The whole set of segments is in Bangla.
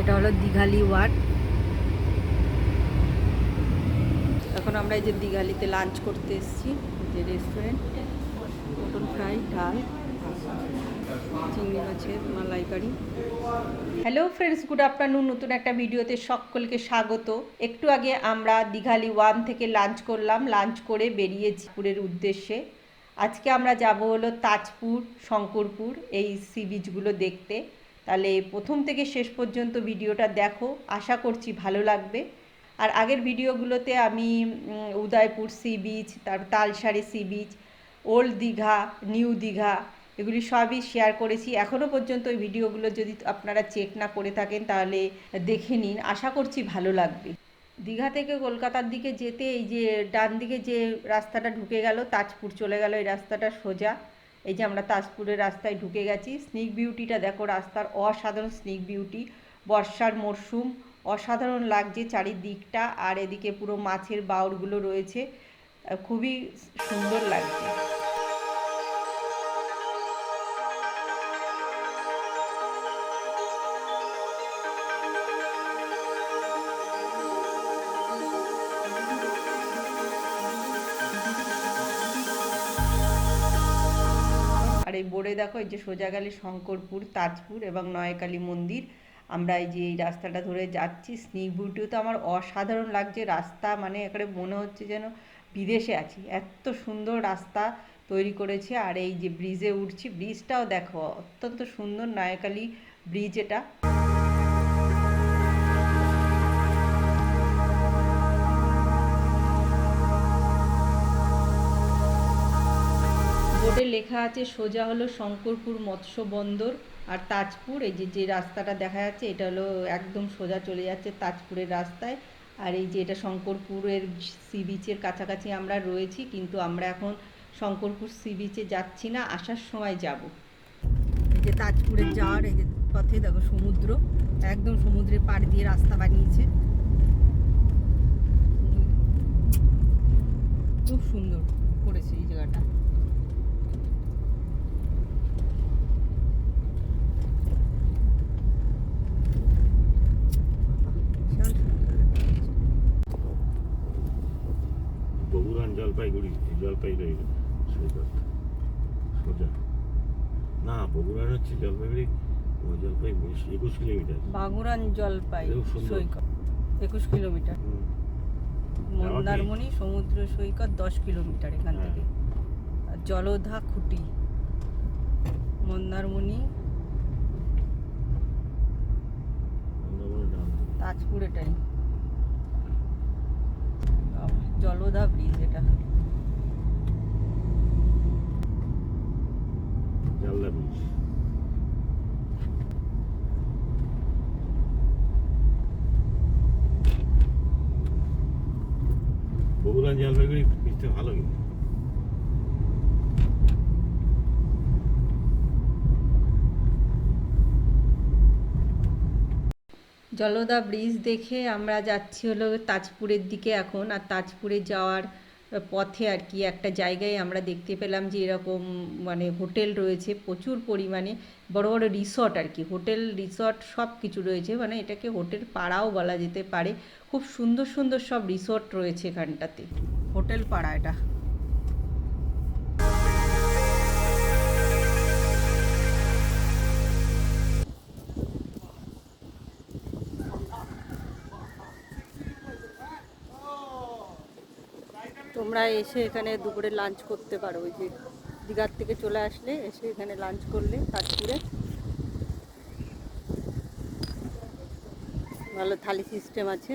দীঘালি ওয়ার্ড। এখন আমরা এই যে দীঘালিতে লাঞ্চ করতে এসেছি যে রেস্টুরেন্ট পটল ফ্রাই ডাল, চিংড়ি মাছের মালাইকারি। হ্যালো ফ্রেন্ডস গুড আফটারনুন নতুন একটা ভিডিওতে সকলকে স্বাগত। একটু আগে আমরা দীঘালি ওয়ান থেকে লাঞ্চ করলাম লাঞ্চ করে বেরিয়েছি পুরের উদ্দেশ্যে। আজকে আমরা যাব হলো তাজপুর, শঙ্করপুর, এই সি বিচগুলো দেখতে। তাহলে প্রথম থেকে শেষ পর্যন্ত ভিডিওটা দেখো, আশা করছি ভালো লাগবে। আর আগের ভিডিওগুলোতে আমি উদয়পুর সি বিচ তারপর Talsari sea beach, old Digha, new Digha, এগুলি সবই শেয়ার করেছি। এখনও পর্যন্ত ওই ভিডিওগুলো যদি আপনারা চেক না করে থাকেন, তাহলে দেখে নিন। আশা করছি ভালো লাগবে। দীঘা থেকে কলকাতার দিকে যেতে এই যে ডান দিকে যে রাস্তাটা ঢুকে গেল, তাজপুর চলে গেল, এই রাস্তাটা সোজা। এই যে আমরা তাজপুরের রাস্তায় ঢুকে গেছি। স্নিক বিউটিটা দেখো, রাস্তার অসাধারণ স্নিক বিউটি। বর্ষার মরশুম অসাধারণ লাগছে চারিদিকটা আর এদিকে পুরো মাছের বাউরগুলো রয়েছে। খুবই সুন্দর লাগছে। দেখো, এই যে সোজা গেলে শঙ্করপুর, তাজপুর এবং নয়কালী মন্দির। আমরা এই যে এই রাস্তাটা ধরে যাচ্ছি স্নিক বিউটিও তো আমার অসাধারণ লাগছে। রাস্তা মানে একেবারে মনে হচ্ছে যেন বিদেশে আছি। এত সুন্দর রাস্তা তৈরি করেছে আর এই যে ব্রিজে উঠছি। ব্রিজটাও দেখো, অত্যন্ত সুন্দর নয়কালী ব্রিজ এটা। বোর্ডে লেখা আছে, সোজা হলো শঙ্করপুর মৎস্য বন্দর আর তাজপুর। এই যে যে রাস্তাটা দেখা যাচ্ছে, এটা হলো একদম সোজা চলে যাচ্ছে তাজপুরের রাস্তায়। আর এই যে, এটা শঙ্করপুরের সি বিচের কাছাকাছি আমরা রয়েছি, কিন্তু আমরা এখন শঙ্করপুর সি বিচে যাচ্ছি না, আসার সময় যাব। এই যে তাজপুরে যাওয়ার এই যে পথে দেখো সমুদ্র, একদম সমুদ্রের পাড় দিয়ে রাস্তা বানিয়েছে। খুব সুন্দর করেছে এই জায়গাটা বিশাল সুন্দর লাগছে। বগুড়ান জলপাইগুড়ি এই জলপাইগুড়ি সৈকত সোজা। না বগুড়ান হচ্ছে জলপাইগুড়ি একুশ কিলোমিটার। বাগুড়ান জলপাই সৈকত একুশ কিলোমিটার। মন্দারমণি সমুদ্র সৈকত দশ কিলোমিটার এখান হ্যাঁ। থেকে। জলধা খুঁটি মন্দারমণি তাজপুর এটাই। জলধা ব্রিজ এটা। জালদা ব্রিজ বগুড়ান জলপাইগুড়ি ব্রিজটা ভালো কিন্তু জলদা ব্রিজ দেখে আমরা যাচ্ছি হলো তাজপুরের দিকে এখন, আর তাজপুরে যাওয়ার পথে আর কি একটা জায়গায় আমরা দেখতে পেলাম যে এরকম মানে হোটেল রয়েছে, প্রচুর পরিমাণে বড় বড় রিসর্ট আর কি। হোটেল, রিসর্ট সব কিছু রয়েছে মানে এটাকে হোটেল পাড়াও বলা যেতে পারে। খুব সুন্দর সুন্দর সব রিসর্ট রয়েছে এখানটাতে। হোটেল পাড়া এটা। তোমরা এসে এখানে দুপুরে লাঞ্চ করতে পারো, ওই যে দীঘার থেকে চলে আসলে এসে এখানে লাঞ্চ করলে তাজপুরে ভালো থালি সিস্টেম আছে।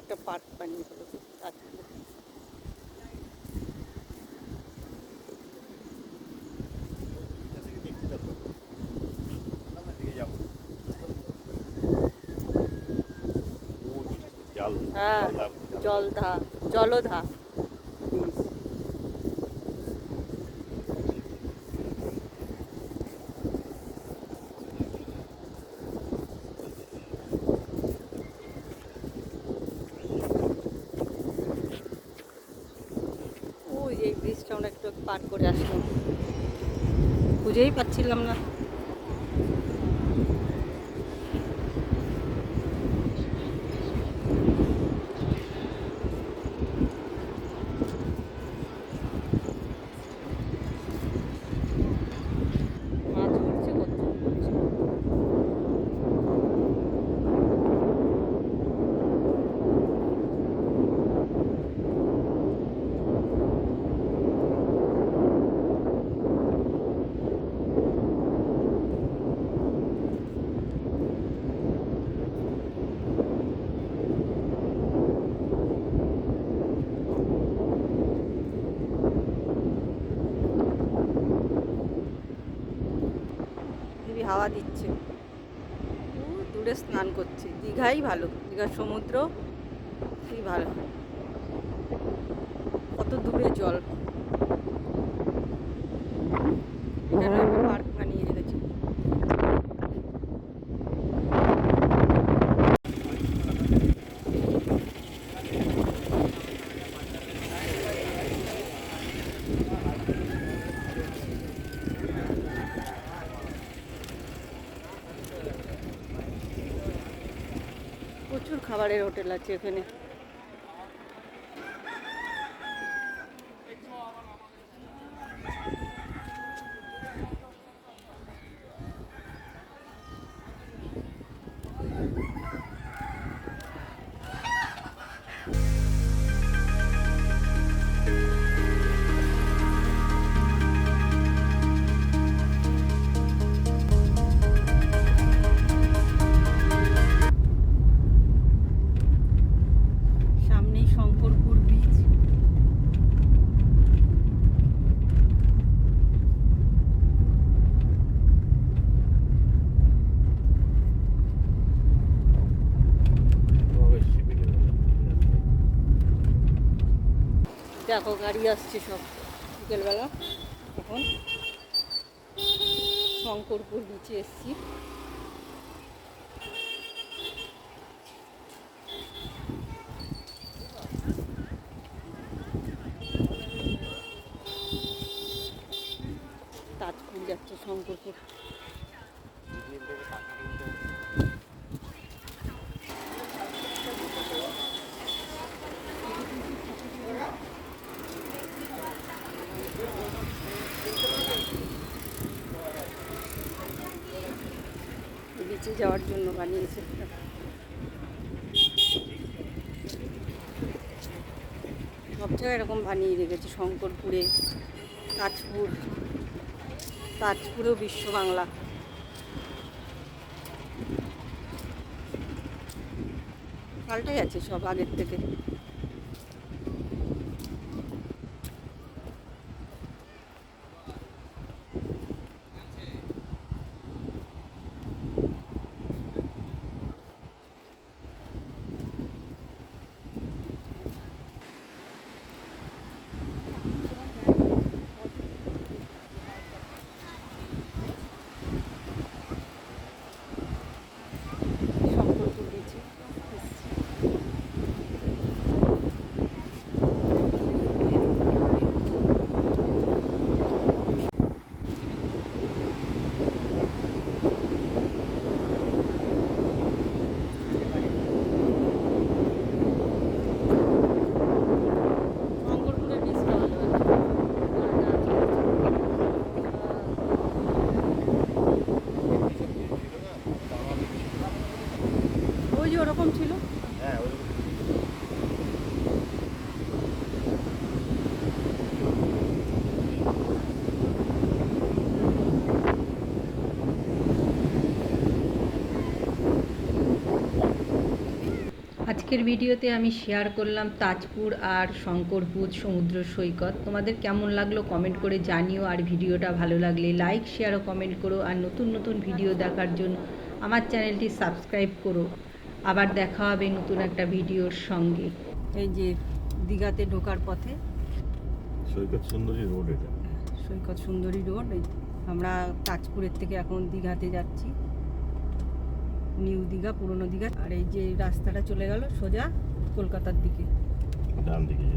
একটা পার্ক বানিয়ে ফেলেছে তাজপুরে জলধা জলধা। এই ব্রিজটা আমরা একটু পার করে আসলাম। খুঁজেই পাচ্ছিলাম না। হাওয়া দিচ্ছে। দূরে স্নান করছে। দীঘাই ভালো। দীঘার সমুদ্র, খুবই ভালো। কত দূরে জল। পার্ক বানিয়ে রেখেছে প্রচুর খাবারের হোটেল আছে এখানে। দেখো গাড়ি আসছে সব। বিকেলবেলা এখন শঙ্করপুর বিচে এসছি তাজপুর যাচ্ছে শঙ্করপুর বিচে যাওয়ার জন্য বানিয়েছে। সব জায়গায় এরকম বানিয়ে রেখেছে, শঙ্করপুরে তাজপুর তাজপুরেও বিশ্ব বাংলা। পাল্টে গেছে সব আগের থেকে শঙ্করপুর বিচে এসছি। শঙ্করপুরের বীজটা ভালো আছে। ওই যে ওরকম ছিল হ্যাঁ ওই আজকের ভিডিওতে আমি শেয়ার করলাম তাজপুর আর শঙ্করপুর সমুদ্র সৈকত। তোমাদের কেমন লাগল কমেন্ট করে জানিও। আর ভিডিওটা ভালো লাগলে লাইক শেয়ার ও কমেন্ট করো। আর নতুন নতুন ভিডিও দেখার জন্য আমার চ্যানেলটি সাবস্ক্রাইব করো। আবার দেখা হবে নতুন একটা ভিডিওর সঙ্গে। এই যে দীঘাতে ঢোকার পথে। সৈকত সুন্দরী রোড এটা। সৈকত সুন্দরী রোড। এই আমরা তাজপুরের থেকে এখন দীঘাতে যাচ্ছি। নিউ দীঘা, পুরনো দীঘা। আর এই যে রাস্তাটা চলে গেল সোজা কলকাতার দিকে। ডান দিকে।